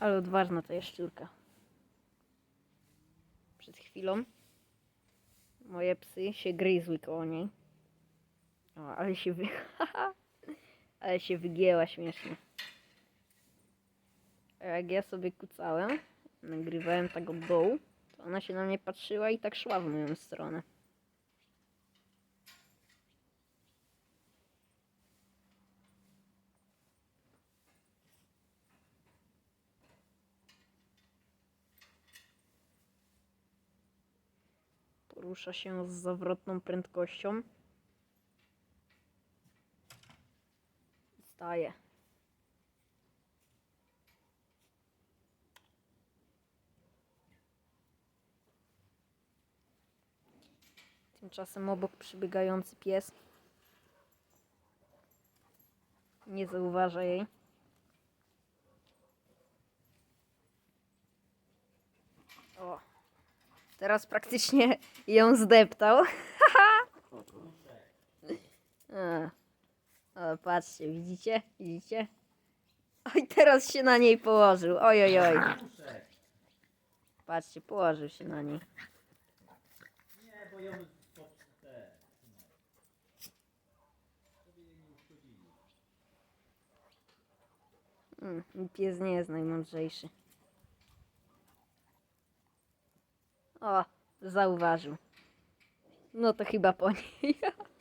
Ale odważna ta jaszczurka. Przed chwilą moje psy się gryzły koło niej. O, ale się wy... ale się wygięła śmiesznie. A jak ja sobie kucałem, nagrywałem tak od dołu, to ona się na mnie patrzyła i tak szła w moją stronę. Porusza się z zawrotną prędkością. Staje. Tymczasem obok przybiegający pies nie zauważa jej. O, teraz praktycznie ją zdeptał. A, o, patrzcie, widzicie? Widzicie? Oj, teraz się na niej położył. Oj, oj, oj. Patrzcie, położył się na niej. Nie, bo ją. Mm, pies nie jest najmądrzejszy. O, zauważył. No to chyba po niej.